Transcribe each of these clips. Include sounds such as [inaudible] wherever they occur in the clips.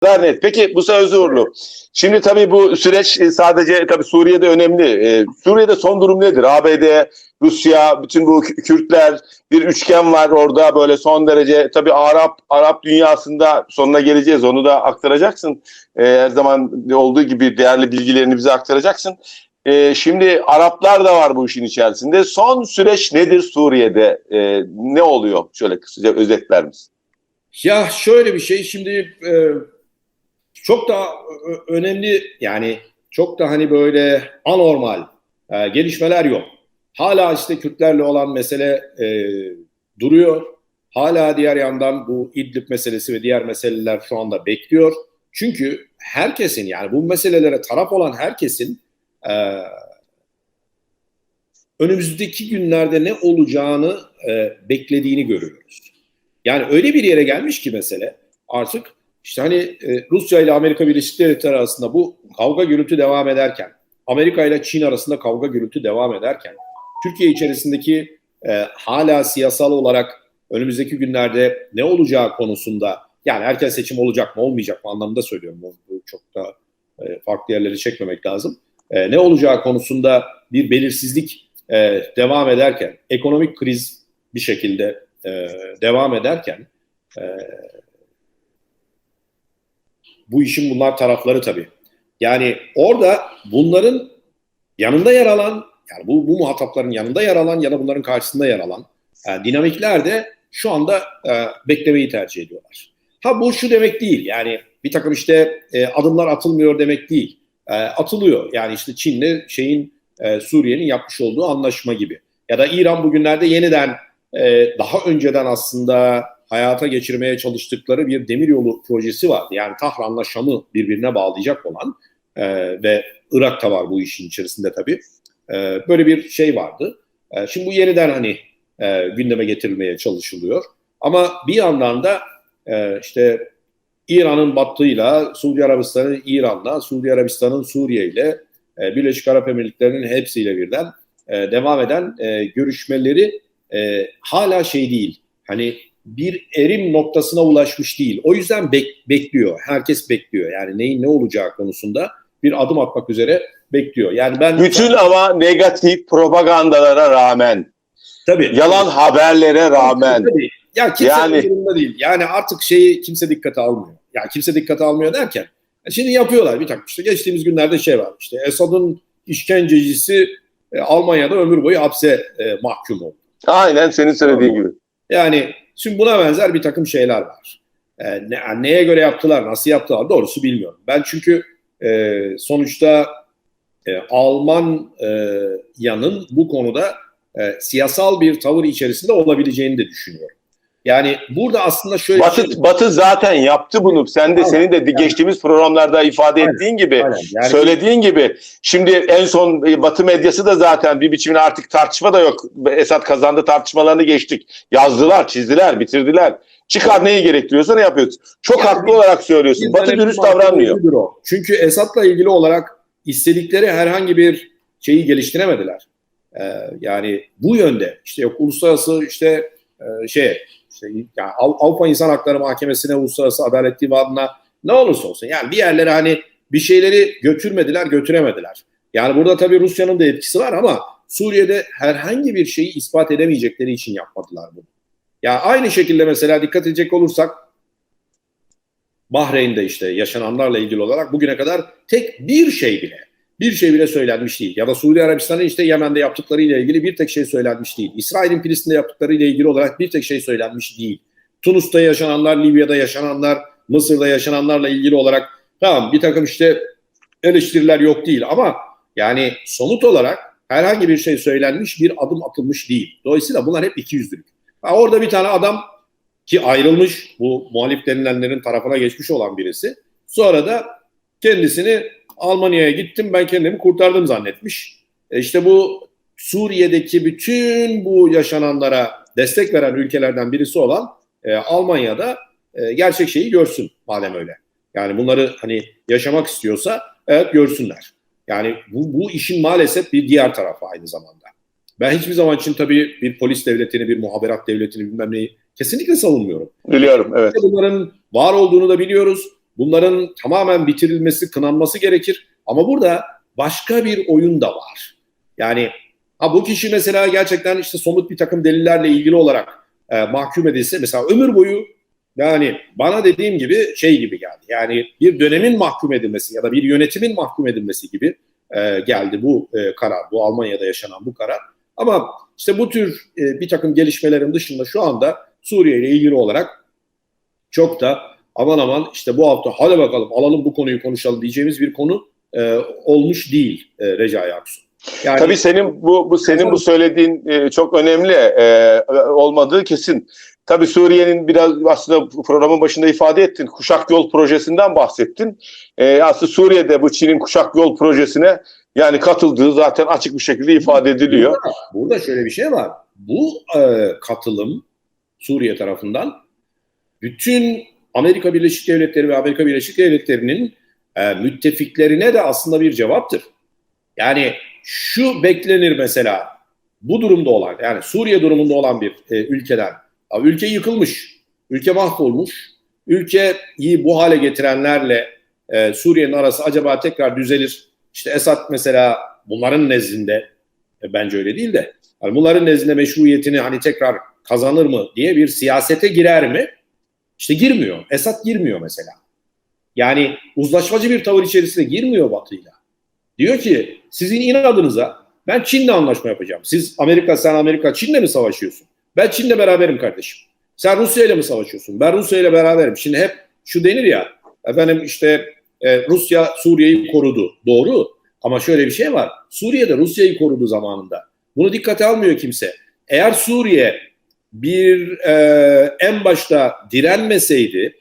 kadar net. Peki bu söz uğurlu. Şimdi tabii bu süreç e, sadece tabii Suriye'de önemli. Ee, Suriye'de son durum nedir? ABD, Rusya, bütün bu Kü- Kürtler bir üçgen var orada böyle son derece tabii Arap Arap dünyasında sonuna geleceğiz. Onu da aktaracaksın. Ee, her zaman olduğu gibi değerli bilgilerini bize aktaracaksın. Ee, şimdi Araplar da var bu işin içerisinde. Son süreç nedir Suriye'de? Ee, ne oluyor? Şöyle kısaca özetler misin? Ya şöyle bir şey şimdi e, çok da ö- önemli yani çok da hani böyle anormal e, gelişmeler yok. Hala işte Kürtlerle olan mesele e, duruyor. Hala diğer yandan bu İdlib meselesi ve diğer meseleler şu anda bekliyor. Çünkü herkesin yani bu meselelere taraf olan herkesin e, önümüzdeki günlerde ne olacağını e, beklediğini görüyoruz. Yani öyle bir yere gelmiş ki mesele artık işte hani e, Rusya ile Amerika Birleşik Devletleri arasında bu kavga gürültü devam ederken, Amerika ile Çin arasında kavga gürültü devam ederken, Türkiye içerisindeki e, hala siyasal olarak önümüzdeki günlerde ne olacağı konusunda yani erken seçim olacak mı olmayacak mı anlamında söylüyorum. Bu, çok da e, farklı yerleri çekmemek lazım. E, ne olacağı konusunda bir belirsizlik e, devam ederken, ekonomik kriz bir şekilde e, devam ederken e, bu işin bunlar tarafları tabii. Yani orada bunların yanında yer alan, yani bu, bu muhatapların yanında yer alan ya da bunların karşısında yer alan e, dinamikler de şu anda e, beklemeyi tercih ediyorlar. Ha bu şu demek değil yani bir takım işte e, adımlar atılmıyor demek değil. E, atılıyor yani işte Çin'le şeyin e, Suriye'nin yapmış olduğu anlaşma gibi. Ya da İran bugünlerde yeniden e, daha önceden aslında hayata geçirmeye çalıştıkları bir demiryolu projesi vardı. Yani Tahran'la Şam'ı birbirine bağlayacak olan e, ve Irak da var bu işin içerisinde tabii. E, böyle bir şey vardı. E, şimdi bu yeniden hani e, gündeme getirilmeye çalışılıyor. Ama bir yandan da e, işte İran'ın battığıyla, Suudi Arabistan'ın İran'la, Suudi Arabistan'ın Suriye ile, e, Birleşik Arap Emirlikleri'nin hepsiyle birden e, devam eden e, görüşmeleri e, hala şey değil. Hani bir erim noktasına ulaşmış değil. O yüzden bek- bekliyor. Herkes bekliyor. Yani neyin ne olacağı konusunda bir adım atmak üzere bekliyor. Yani ben Bütün ama negatif propagandalara rağmen, tabii yalan haberlere rağmen Tabii. Ya kimse Yani- yani, durumda değil. Yani artık şeyi kimse dikkate almıyor. Ya kimse dikkate almıyor derken e, şimdi yapıyorlar bir takım işte geçtiğimiz günlerde şey var işte Esad'ın işkencecisi e, Almanya'da ömür boyu hapse e, mahkum oldu. aynen senin söylediğin gibi. Yani şimdi buna benzer bir takım şeyler var. E, ne, neye göre yaptılar, nasıl yaptılar doğrusu bilmiyorum. Ben çünkü e, sonuçta e, Almanya'nın bu konuda e, siyasal bir tavır içerisinde olabileceğini de düşünüyorum. Yani burada aslında şöyle bir şey- Batı, Batı zaten yaptı bunu. Sen de Aynen. senin de geçtiğimiz programlarda ifade Aynen. ettiğin gibi, Aynen. Yani söylediğin gibi. Şimdi en son e, Batı medyası da zaten bir biçimde artık tartışma da yok. Esat kazandı tartışmalarını geçtik. Yazdılar, çizdiler, bitirdiler. Çıkar neyi gerektiriyorsa ne yapıyorsun? Çok Yani haklı olarak söylüyorsun. Batı dürüst davranmıyor. Çünkü Esad'la ilgili olarak istedikleri herhangi bir şeyi geliştiremediler. Ee, yani bu yönde işte yok uluslararası işte e, şey işte yani Av- Avrupa İnsan Hakları Mahkemesi'ne uluslararası adalet divanına ne olursa olsun yani bir yerlere hani bir şeyleri götürmediler götüremediler. Yani burada tabii Rusya'nın da etkisi var ama Suriye'de herhangi bir şeyi ispat edemeyecekleri için yapmadılar bunu. Ya aynı şekilde mesela dikkat edecek olursak Bahreyn'de işte yaşananlarla ilgili olarak bugüne kadar tek bir şey bile bir şey bile söylenmiş değil. Ya da Suudi Arabistan'ın işte Yemen'de yaptıklarıyla ilgili bir tek şey söylenmiş değil. İsrail'in Filistin'de yaptıklarıyla ilgili olarak bir tek şey söylenmiş değil. Tunus'ta yaşananlar, Libya'da yaşananlar, Mısır'da yaşananlarla ilgili olarak tamam bir takım işte eleştiriler yok değil ama yani somut olarak herhangi bir şey söylenmiş bir adım atılmış değil. Dolayısıyla bunlar hep ikiyüzlülük. Ha, orada bir tane adam ki ayrılmış bu muhalif denilenlerin tarafına geçmiş olan birisi. Sonra da kendisini Almanya'ya gittim ben kendimi kurtardım zannetmiş. E işte bu Suriye'deki bütün bu yaşananlara destek veren ülkelerden birisi olan e, Almanya'da e, gerçek şeyi görsün madem öyle. Yani bunları hani yaşamak istiyorsa evet görsünler. Yani bu, bu işin maalesef bir diğer tarafı aynı zamanda. Ben hiçbir zaman için tabii bir polis devletini, bir muhaberat devletini bilmem neyi kesinlikle savunmuyorum. Biliyorum evet. Bunların var olduğunu da biliyoruz. Bunların tamamen bitirilmesi, kınanması gerekir. Ama burada başka bir oyun da var. Yani ha bu kişi mesela gerçekten işte somut bir takım delillerle ilgili olarak e, mahkum edilse mesela ömür boyu yani bana dediğim gibi şey gibi geldi. Yani bir dönemin mahkum edilmesi ya da bir yönetimin mahkum edilmesi gibi e, geldi bu e, karar. Bu Almanya'da yaşanan bu karar. Ama işte bu tür e, bir takım gelişmelerin dışında şu anda Suriye ile ilgili olarak çok da aman aman işte bu hafta hadi bakalım alalım bu konuyu konuşalım diyeceğimiz bir konu e, olmuş değil e, Recai Aksu. Yani, Tabii senin bu, bu senin bu söylediğin e, çok önemli e, olmadığı kesin. Tabii Suriye'nin biraz aslında programın başında ifade ettin. Kuşak Yol projesinden bahsettin. E, aslında Suriye'de bu Çin'in Kuşak Yol projesine yani katıldığı zaten açık bir şekilde ifade ediliyor. Burada, burada şöyle bir şey var. Bu e, katılım Suriye tarafından bütün Amerika Birleşik Devletleri ve Amerika Birleşik Devletleri'nin e, müttefiklerine de aslında bir cevaptır. Yani şu beklenir mesela bu durumda olan yani Suriye durumunda olan bir e, ülkeden ülke yıkılmış, ülke mahvolmuş, ülkeyi bu hale getirenlerle e, Suriye'nin arası acaba tekrar düzelir. İşte Esad mesela bunların nezdinde e, bence öyle değil de yani bunların nezdinde meşruiyetini hani tekrar kazanır mı diye bir siyasete girer mi? İşte girmiyor. Esad girmiyor mesela. Yani uzlaşmacı bir tavır içerisine girmiyor Batı'yla. Diyor ki sizin inadınıza ben Çin'le anlaşma yapacağım. Siz Amerika, sen Amerika, Çin'le mi savaşıyorsun? Ben Çin'le beraberim kardeşim. Sen Rusya ile mi savaşıyorsun? Ben Rusya ile beraberim. Şimdi hep şu denir ya efendim işte e, Rusya Suriye'yi korudu. Doğru. Ama şöyle bir şey var. Suriye'de Rusya'yı korudu zamanında. Bunu dikkate almıyor kimse. Eğer Suriye bir e, en başta direnmeseydi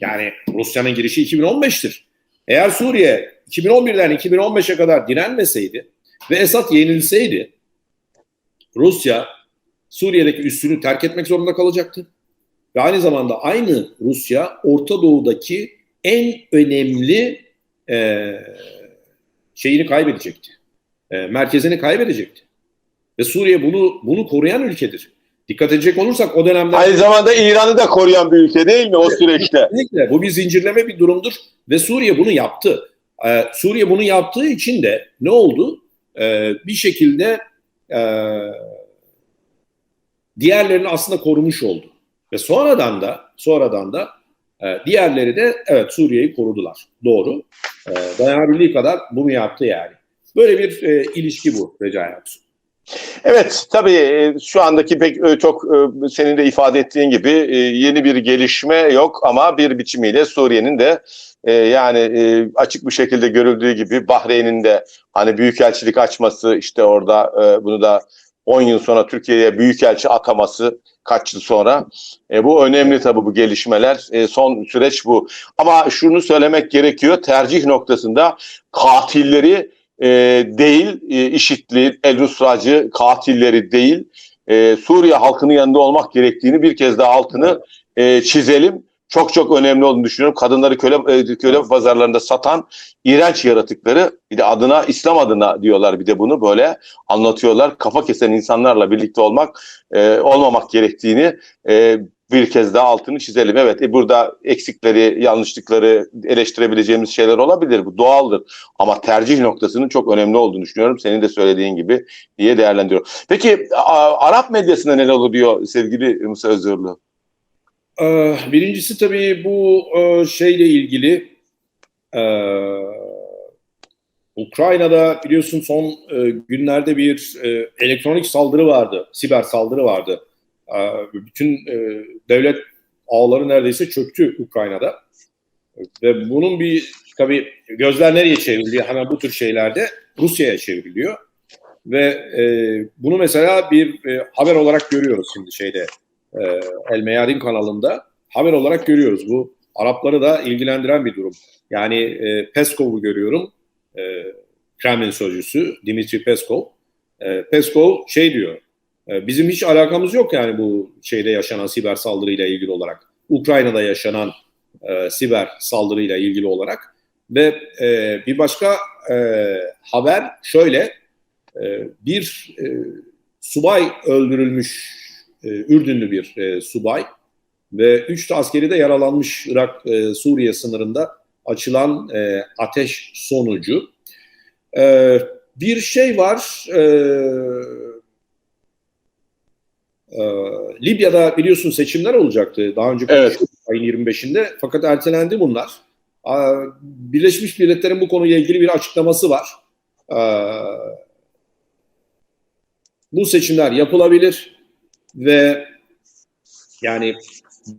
yani Rusya'nın girişi 2015'tir. Eğer Suriye 2011'den 2015'e kadar direnmeseydi ve Esad yenilseydi Rusya Suriye'deki üssünü terk etmek zorunda kalacaktı. Ve aynı zamanda aynı Rusya Orta Doğu'daki en önemli e, şeyini kaybedecekti. E, merkezini kaybedecekti. Ve Suriye bunu bunu koruyan ülkedir. Dikkat edecek olursak o dönemde... Aynı zamanda İran'ı da koruyan bir ülke değil mi o süreçte? Kesinlikle. Bu bir zincirleme bir durumdur. Ve Suriye bunu yaptı. Ee, Suriye bunu yaptığı için de ne oldu? Ee, bir şekilde e, diğerlerini aslında korumuş oldu. Ve sonradan da sonradan da e, diğerleri de evet Suriye'yi korudular. Doğru. E, dayanabildiği kadar bunu yaptı yani. Böyle bir e, ilişki bu Recai Aksu. Evet tabii e, şu andaki pek e, çok e, senin de ifade ettiğin gibi yeni bir gelişme yok ama bir biçimiyle Suriye'nin de yani açık bir şekilde görüldüğü gibi Bahreyn'in de hani büyükelçilik açması işte orada bunu da 10 yıl sonra Türkiye'ye büyükelçi ataması kaç yıl sonra. E, bu önemli tabii bu gelişmeler. E, son süreç bu. Ama şunu söylemek gerekiyor. Tercih noktasında katilleri e, değil, e, IŞİD'li, El Nusracı katilleri değil, e, Suriye halkının yanında olmak gerektiğini bir kez daha altını e, çizelim çok çok önemli olduğunu düşünüyorum. Kadınları köle e, köle pazarlarında satan iğrenç yaratıkları bir de adına İslam adına diyorlar bir de bunu böyle anlatıyorlar. Kafa kesen insanlarla birlikte olmak e, olmamak gerektiğini e, bir kez daha altını çizelim. Evet e, burada eksikleri, yanlışlıkları eleştirebileceğimiz şeyler olabilir. Bu doğaldır. Ama tercih noktasının çok önemli olduğunu düşünüyorum. Senin de söylediğin gibi diye değerlendiriyorum. Peki Arap medyasında neler oluyor sevgili Musa Özürlü? Ee, birincisi tabii bu e, şeyle ilgili e, Ukrayna'da biliyorsun son e, günlerde bir elektronik saldırı vardı, siber saldırı vardı. Bütün devlet ağları neredeyse çöktü Ukrayna'da. Ve bunun bir tabii gözler nereye çevriliyor? Hemen bu tür şeylerde Rusya'ya çevriliyor. Ve e, bunu mesela bir e, haber olarak görüyoruz şimdi şeyde e, El Meyadin kanalında haber olarak görüyoruz. Bu Arapları da ilgilendiren bir durum. Yani e, Peskov'u görüyorum. E, Kremlin sözcüsü Dimitri Peskov. E, Peskov şey diyor. E, bizim hiç alakamız yok yani bu şeyde yaşanan siber saldırıyla ilgili olarak. Ukrayna'da yaşanan e, siber saldırıyla ilgili olarak. Ve e, bir başka e, haber şöyle. E, bir e, subay öldürülmüş e, Ürdünlü bir e, subay ve 3 askeri de yaralanmış Irak-Suriye sınırında açılan e, ateş sonucu. E, bir şey var, e, e, Libya'da biliyorsun seçimler olacaktı daha önce Evet. ayın 25'inde fakat ertelendi bunlar. Aa, Birleşmiş Milletler'in bu konuyla ilgili bir açıklaması var. Aa, bu seçimler yapılabilir ve yani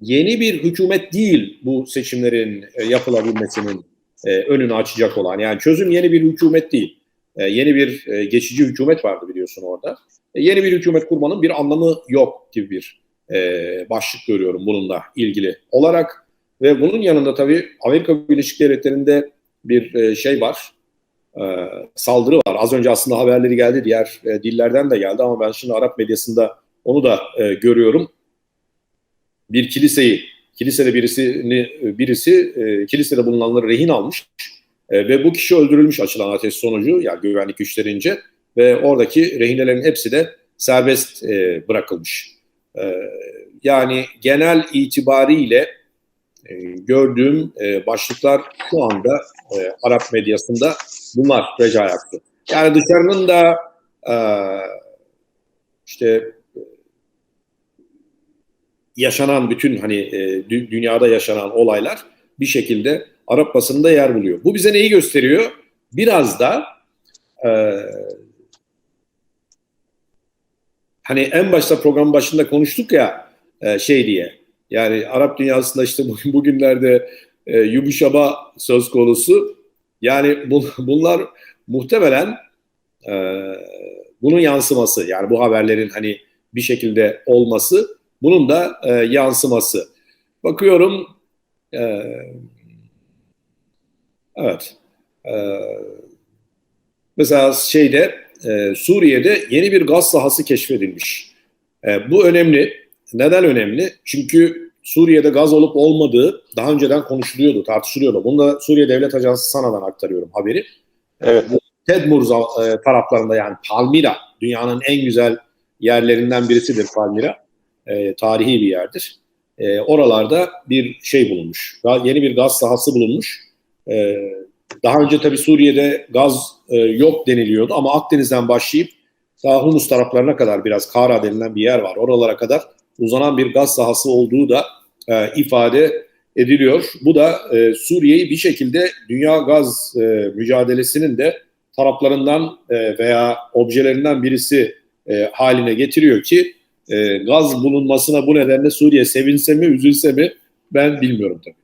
yeni bir hükümet değil bu seçimlerin e, yapılabilmesinin e, önünü açacak olan. Yani çözüm yeni bir hükümet değil. E, yeni bir geçici hükümet vardı biliyorsun orada. E, yeni bir hükümet kurmanın bir anlamı yok gibi bir e, başlık görüyorum bununla ilgili olarak. Ve bunun yanında tabii Amerika Birleşik Devletleri'nde bir e, şey var. E, saldırı var. Az önce aslında haberleri geldi. Diğer e, dillerden de geldi ama ben şimdi Arap medyasında onu da e, görüyorum. Bir kiliseyi, kilisede birisini, birisi e, kilisede bulunanları rehin almış. E, ve bu kişi öldürülmüş açılan ateş sonucu yani güvenlik güçlerince ve oradaki rehinelerin hepsi de serbest e, bırakılmış. E, yani genel itibariyle e, gördüğüm e, başlıklar şu anda e, Arap medyasında bunlar Recai Aksu. Yani dışarının da e, işte yaşanan bütün hani e, dü- dünyada yaşanan olaylar bir şekilde Arap basınında yer buluyor. Bu bize neyi gösteriyor? Biraz da e, hani en başta program başında konuştuk ya e, şey diye. Yani Arap dünyasında işte [laughs] bugün bugünlerde e, yumuşama söz konusu. Yani bu, bunlar muhtemelen e, bunun yansıması. Yani bu haberlerin hani bir şekilde olması, bunun da e, yansıması. Bakıyorum, e, evet, e, mesela şeyde e, Suriye'de yeni bir gaz sahası keşfedilmiş. E, bu önemli. Neden önemli? Çünkü Suriye'de gaz olup olmadığı daha önceden konuşuluyordu, tartışılıyordu. Bunu da Suriye Devlet Ajansı Sana'dan aktarıyorum haberi. Evet. Tedmur za- e, taraflarında yani Palmira, dünyanın en güzel yerlerinden birisidir Palmira. E, tarihi bir yerdir. E, oralarda bir şey bulunmuş. Daha yeni bir gaz sahası bulunmuş. E, daha önce tabii Suriye'de gaz e, yok deniliyordu ama Akdeniz'den başlayıp daha Humus taraflarına kadar biraz Kara denilen bir yer var. Oralara kadar uzanan bir gaz sahası olduğu da e, ifade ediliyor. Bu da e, Suriye'yi bir şekilde dünya gaz e, mücadelesinin de taraflarından e, veya objelerinden birisi e, haline getiriyor ki e, gaz bulunmasına bu nedenle Suriye sevinse mi üzülse mi ben bilmiyorum tabii.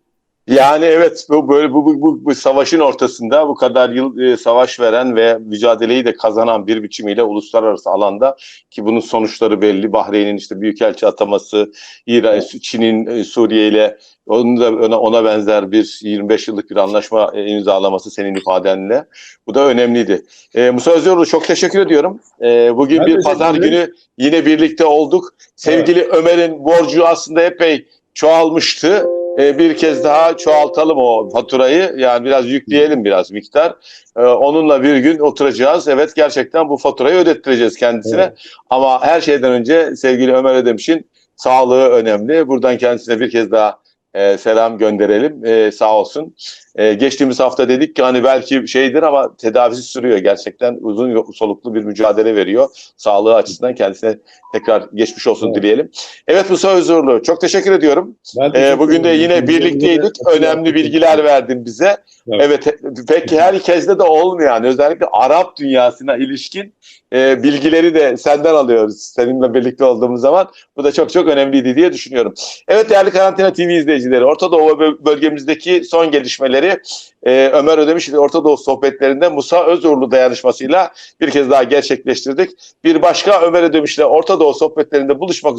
Yani evet bu böyle bu, bu, bu, bu savaşın ortasında bu kadar yıl e, savaş veren ve mücadeleyi de kazanan bir biçimiyle uluslararası alanda ki bunun sonuçları belli. Bahreyn'in işte büyükelçi ataması, İran, Çin'in e, Suriye ile onun da ona, ona benzer bir 25 yıllık bir anlaşma e, imzalaması senin ifadenle. Bu da önemliydi. E, Musa Özyoğlu çok teşekkür ediyorum. E, bugün Ben bir pazar günü yine birlikte olduk. Sevgili Ömer'in borcu aslında epey çoğalmıştı. E, bir kez daha çoğaltalım o faturayı. Yani biraz yükleyelim biraz miktar. E, onunla bir gün oturacağız. Evet gerçekten bu faturayı ödettireceğiz kendisine. Evet. Ama her şeyden önce sevgili Ömer Ödemiş'in sağlığı önemli. Buradan kendisine bir kez daha e, selam gönderelim. E, sağ olsun. E, geçtiğimiz hafta dedik ki hani belki şeydir ama tedavisi sürüyor. Gerçekten uzun soluklu bir mücadele veriyor. Sağlığı açısından kendisine tekrar geçmiş olsun Evet. dileyelim. Evet Musa Özurlu çok teşekkür ediyorum. Ben Ee, teşekkür bugün de yine birlikteydik. Önemli bilgiler verdin bize. Evet. Evet, peki herkeste de olmayan özellikle Arap dünyasına ilişkin e, bilgileri de senden alıyoruz. Seninle birlikte olduğumuz zaman. Bu da çok çok önemliydi diye düşünüyorum. Evet değerli Karantina TV izleyicileri, Orta Doğu bö- bölgemizdeki son gelişmeleri e, Ömer Ödemiş ile Orta Doğu sohbetlerinde Musa Özurlu dayanışmasıyla bir kez daha gerçekleştirdik. Bir başka Ömer Ödemiş ile Orta Doğu sohbetlerinde buluşmak üzere.